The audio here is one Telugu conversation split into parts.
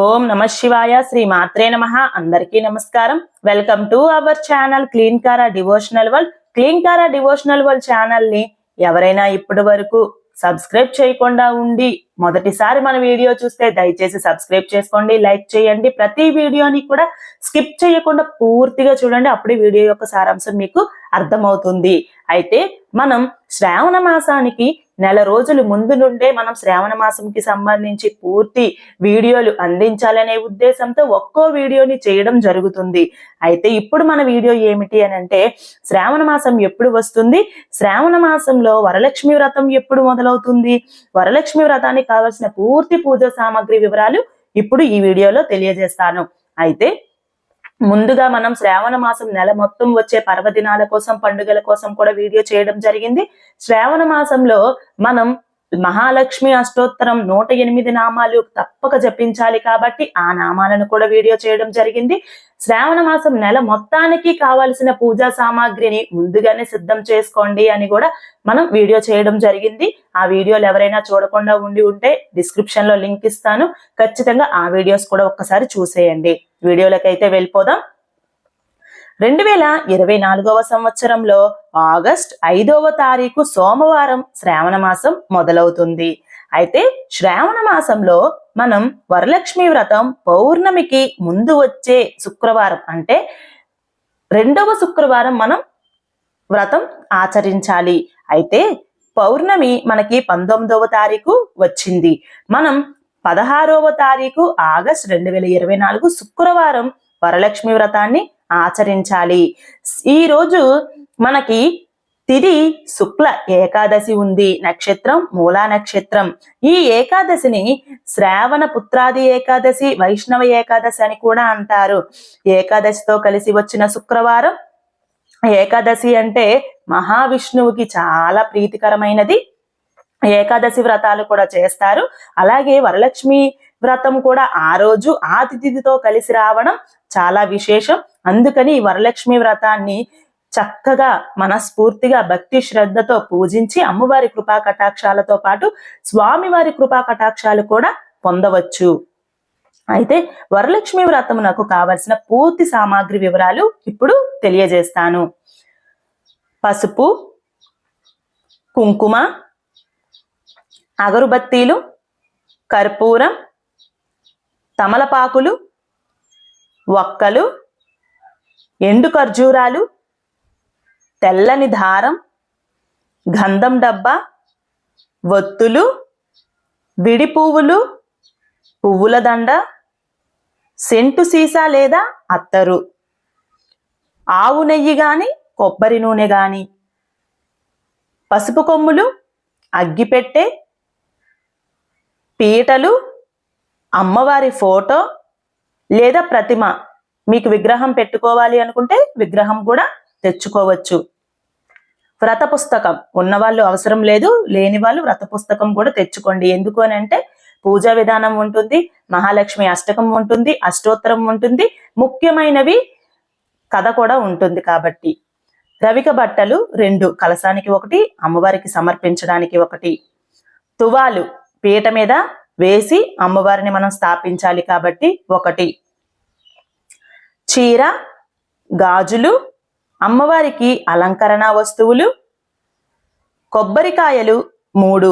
ఓం నమ శివాయ శ్రీ మాత్రే నమ. అందరికీ నమస్కారం. Welcome to our channel clean కారా డివోషనల్ వరల్డ్. క్లీన్ కారా డివోషనల్ వరల్డ్ ఛానల్ని ఎవరైనా ఇప్పటి వరకు సబ్స్క్రైబ్ చేయకుండా ఉండి మొదటిసారి మన వీడియో చూస్తే దయచేసి సబ్స్క్రైబ్ చేసుకోండి లైక్ చేయండి. ప్రతి వీడియోని కూడా స్కిప్ చేయకుండా పూర్తిగా చూడండి. అప్పుడు వీడియో యొక్క సారాంశం మీకు అర్థమవుతుంది. అయితే మనం శ్రావణ మాసానికి నెల రోజులు ముందు నుండే మనం శ్రావణ మాసంకి సంబంధించి పూర్తి వీడియోలు అందించాలనే ఉద్దేశంతో ఒక్కో వీడియోని చేయడం జరుగుతుంది. అయితే ఇప్పుడు మన వీడియో ఏమిటి అని అంటే శ్రావణ మాసం ఎప్పుడు వస్తుంది? శ్రావణ మాసంలో వరలక్ష్మి వ్రతం ఎప్పుడు మొదలవుతుంది? వరలక్ష్మి వ్రతానికి కావలసిన పూర్తి పూజ సామాగ్రి వివరాలు ఇప్పుడు ఈ వీడియోలో తెలియజేస్తాను. అయితే ముందుగా మనం శ్రావణ మాసం నెల మొత్తం వచ్చే పర్వదినాల కోసం పండుగల కోసం కూడా వీడియో చేయడం జరిగింది. శ్రావణ మాసంలో మనం మహాలక్ష్మి అష్టోత్తరం నూట ఎనిమిది నామాలు తప్పక జపించాలి కాబట్టి ఆ నామాలను కూడా వీడియో చేయడం జరిగింది. శ్రావణ మాసం నెల మొత్తానికి కావాల్సిన పూజా సామాగ్రిని ముందుగానే సిద్ధం చేసుకోండి అని కూడా మనం వీడియో చేయడం జరిగింది. ఆ వీడియోలు ఎవరైనా చూడకుండా ఉండి ఉంటే డిస్క్రిప్షన్లో లింక్ ఇస్తాను. ఖచ్చితంగా ఆ వీడియోస్ కూడా ఒక్కసారి చూసేయండి. వీడియోలకైతే వెళ్ళిపోదాం. రెండు వేల ఇరవై నాలుగవ సంవత్సరంలో ఆగస్ట్ ఐదవ తారీఖు సోమవారం శ్రావణ మాసం మొదలవుతుంది. అయితే శ్రావణ మాసంలో మనం వరలక్ష్మి వ్రతం పౌర్ణమికి ముందు వచ్చే శుక్రవారం అంటే రెండవ శుక్రవారం మనం వ్రతం ఆచరించాలి. అయితే పౌర్ణమి మనకి పంతొమ్మిదవ తారీఖు వచ్చింది. మనం పదహారవ తారీఖు ఆగస్ట్ రెండు వేల ఇరవై నాలుగు శుక్రవారం వరలక్ష్మి వ్రతాన్ని ఆచరించాలి. ఈ రోజు మనకి తిది శుక్ల ఏకాదశి ఉంది. నక్షత్రం మూలా నక్షత్రం. ఈ ఏకాదశిని శ్రావణ పుత్రాది ఏకాదశి వైష్ణవ ఏకాదశి అని కూడా అంటారు. ఏకాదశితో కలిసి వచ్చిన శుక్రవారం ఏకాదశి అంటే మహావిష్ణువుకి చాలా ప్రీతికరమైనది. ఏకాదశి వ్రతాలు కూడా చేస్తారు. అలాగే వరలక్ష్మి వ్రతం కూడా ఆ రోజు ఆ తిథితో కలిసి రావడం చాలా విశేషం. అందుకని వరలక్ష్మి వ్రతాన్ని చక్కగా మనస్ఫూర్తిగా భక్తి శ్రద్ధతో పూజించి అమ్మవారి కృపా కటాక్షాలతో పాటు స్వామివారి కృపా కటాక్షాలు కూడా పొందవచ్చు. అయితే వరలక్ష్మి వ్రతమునకు కావలసిన పూర్తి సామాగ్రి వివరాలు ఇప్పుడు తెలియజేస్తాను. పసుపు కుంకుమ అగరుబత్తీలు కర్పూరం తమలపాకులు వక్కలు ఎండు ఖర్జూరాలు తెల్లని దారం గంధం డబ్బా ఒత్తులు విడి పువ్వులు పువ్వుల దండ సెంటు సీసా లేదా అత్తరు. ఆవు నెయ్యి గాని కొబ్బరి నూనె గాని. పసుపు కొమ్ములు అగ్గిపెట్టె పీటలు అమ్మవారి ఫోటో లేదా ప్రతిమ మీకు విగ్రహం పెట్టుకోవాలి అనుకుంటే విగ్రహం కూడా తెచ్చుకోవచ్చు. వ్రత పుస్తకం ఉన్నవాళ్ళు అవసరం లేదు లేని వాళ్ళు వ్రత పుస్తకం కూడా తెచ్చుకోండి. ఎందుకు అని అంటే పూజా విధానం ఉంటుంది మహాలక్ష్మి అష్టకం ఉంటుంది అష్టోత్తరం ఉంటుంది ముఖ్యమైనవి కథ కూడా ఉంటుంది కాబట్టి. రవిక బట్టలు రెండు కలసానికి ఒకటి అమ్మవారికి సమర్పించడానికి ఒకటి. తువాలు పీట మీద వేసి అమ్మవారిని మనం స్థాపించాలి కాబట్టి ఒకటి. చీర గాజులు అమ్మవారికి అలంకరణ వస్తువులు కొబ్బరికాయలు మూడు.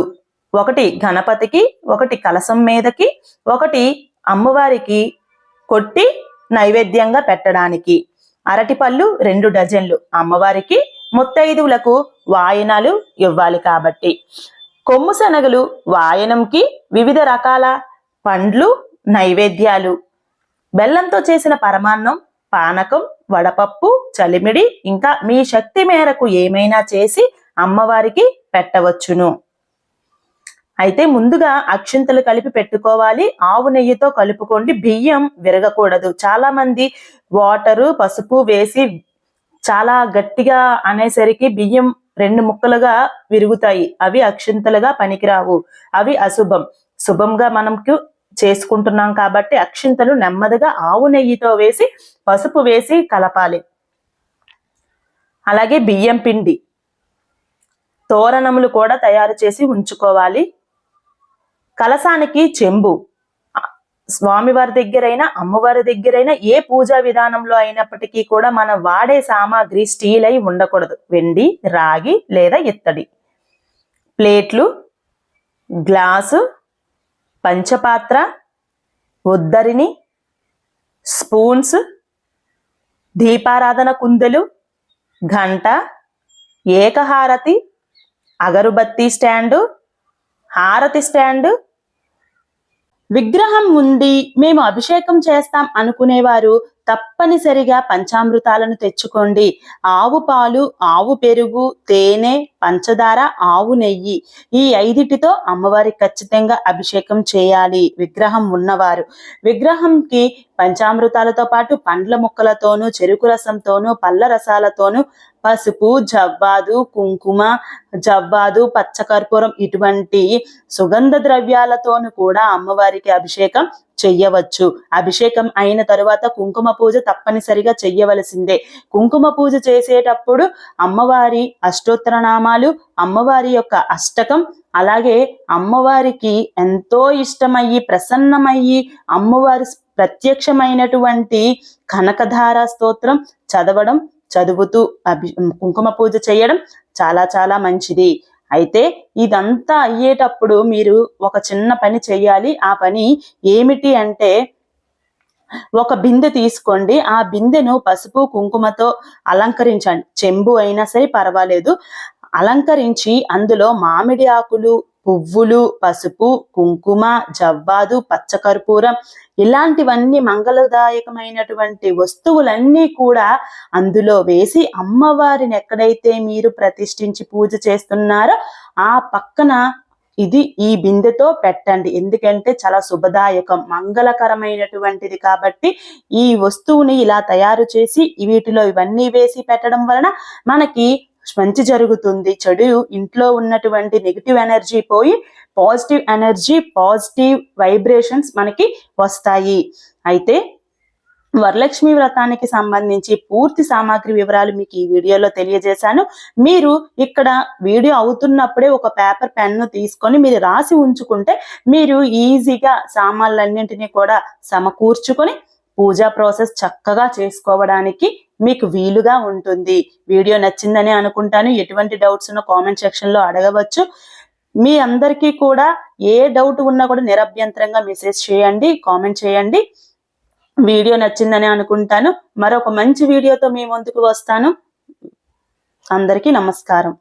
ఒకటి గణపతికి ఒకటి కలసం మీదకి ఒకటి అమ్మవారికి కొట్టి నైవేద్యంగా పెట్టడానికి. అరటిపళ్ళు రెండు డజన్లు. అమ్మవారికి ముత్తైదువులకు వాయనాలు ఇవ్వాలి కాబట్టి. కొమ్ము శనగలు వాయనంకి వివిధ రకాల పండ్లు నైవేద్యాలు. బెల్లంతో చేసిన పరమాన్నం పానకం వడపప్పు చలిమిడి ఇంకా మీ శక్తి మేరకు ఏమైనా చేసి అమ్మవారికి పెట్టవచ్చును. అయితే ముందుగా అక్షింతలు కలిపి పెట్టుకోవాలి. ఆవు నెయ్యితో కలుపుకోండి. బియ్యం విరగకూడదు. చాలా మంది వాటరు పసుపు వేసి చాలా గట్టిగా అనేసరికి బియ్యం రెండు ముక్కలుగా విరుగుతాయి. అవి అక్షింతలుగా పనికిరావు. అవి అశుభం. శుభంగా మనకు చేసుకుంటున్నాం కాబట్టి అక్షింతలు నెమ్మదిగా ఆవు నెయ్యితో వేసి పసుపు వేసి కలపాలి. అలాగే బియ్యం పిండి తోరణములు కూడా తయారు చేసి ఉంచుకోవాలి. కలసానికి చెంబు. స్వామివారి దగ్గరైనా అమ్మవారి దగ్గరైనా ఏ పూజా విధానంలో అయినప్పటికీ కూడా మనం వాడే సామాగ్రి స్టీల్ అయి ఉండకూడదు. వెండి రాగి లేదా ఇత్తడి. ప్లేట్లు గ్లాసు పంచపాత్ర ఉద్దరిని స్పూన్స్ దీపారాధన కుందెలు ఘంట ఏకహారతి అగరుబత్తి స్టాండు హారతి స్టాండు. విగ్రహం ఉంది మేము అభిషేకం చేస్తాం అనుకునేవారు తప్పనిసరిగా పంచామృతాలను తెచ్చుకోండి. ఆవు పాలు ఆవు పెరుగు తేనె పంచదార ఆవు నెయ్యి ఈ ఐదిటితో అమ్మవారికి ఖచ్చితంగా అభిషేకం చేయాలి. విగ్రహం ఉన్నవారు. విగ్రహంకి పంచామృతాలతో పాటు పండ్ల ముక్కలతోనూ చెరుకు రసంతోనూ పళ్ళ రసాలతోనూ పసుపు జవ్వాదు కుంకుమ జవ్వాదు పచ్చకర్పూరం ఇటువంటి సుగంధ ద్రవ్యాలతోనూ కూడా అమ్మవారికి అభిషేకం చెయ్యవచ్చు. అభిషేకం అయిన తరువాత కుంకుమ పూజ తప్పనిసరిగా చెయ్యవలసిందే. కుంకుమ పూజ చేసేటప్పుడు అమ్మవారి అష్టోత్తర నామాలు అమ్మవారి యొక్క అష్టకం అలాగే అమ్మవారికి ఎంతో ఇష్టమయ్యి ప్రసన్నమయ్యి అమ్మవారి ప్రత్యక్షమైనటువంటి కనకధార స్తోత్రం చదవడం చదువుతూ అభి కుంకుమ పూజ చేయడం చాలా చాలా మంచిది. అయితే ఇదంతా అయ్యేటప్పుడు మీరు ఒక చిన్న పని చేయాలి ఆ పని ఏమిటి అంటే ఒక బిందె తీసుకోండి. ఆ బిందెను పసుపు కుంకుమతో అలంకరించండి. చెంబు అయినా సరే పర్వాలేదు. అలంకరించి అందులో మామిడి ఆకులు పువ్వులు పసుపు కుంకుమ జవ్వాదు పచ్చకర్పూరం ఇలాంటివన్నీ మంగళదాయకమైనటువంటి వస్తువులన్నీ కూడా అందులో వేసి అమ్మవారిని ఎక్కడైతే మీరు ప్రతిష్ఠించి పూజ చేస్తున్నారో ఆ పక్కన ఇది ఈ బిందెతో పెట్టండి. ఎందుకంటే చాలా శుభదాయకం మంగళకరమైనటువంటిది కాబట్టి ఈ వస్తువుని ఇలా తయారు చేసి వీటిలో ఇవన్నీ వేసి పెట్టడం వలన మనకి మంచి జరుగుతుంది. చెడు ఇంట్లో ఉన్నటువంటి నెగిటివ్ ఎనర్జీ పోయి పాజిటివ్ ఎనర్జీ పాజిటివ్ వైబ్రేషన్స్ మనకి వస్తాయి. అయితే వరలక్ష్మి వ్రతానికి సంబంధించి పూర్తి సామాగ్రి వివరాలు మీకు ఈ వీడియోలో తెలియజేశాను. మీరు ఇక్కడ వీడియో అవుతున్నప్పుడే ఒక పేపర్ పెన్ను తీసుకొని మీరు రాసి ఉంచుకుంటే మీరు ఈజీగా సామాన్లన్నింటినీ కూడా సమకూర్చుకొని పూజా ప్రాసెస్ చక్కగా చేసుకోవడానికి మీకు వీలుగా ఉంటుంది. వీడియో నచ్చిందని అనుకుంటాను. ఎటువంటి డౌట్స్ ఉన్న కామెంట్ సెక్షన్లో అడగవచ్చు. మీ అందరికీ కూడా ఏ డౌట్ ఉన్నా కూడా నిరభ్యంతరంగా మెసేజ్ చేయండి కామెంట్ చేయండి. వీడియో నచ్చిందని అనుకుంటాను. మరొక మంచి వీడియోతో మీ ముందుకు వస్తాను. అందరికీ నమస్కారం.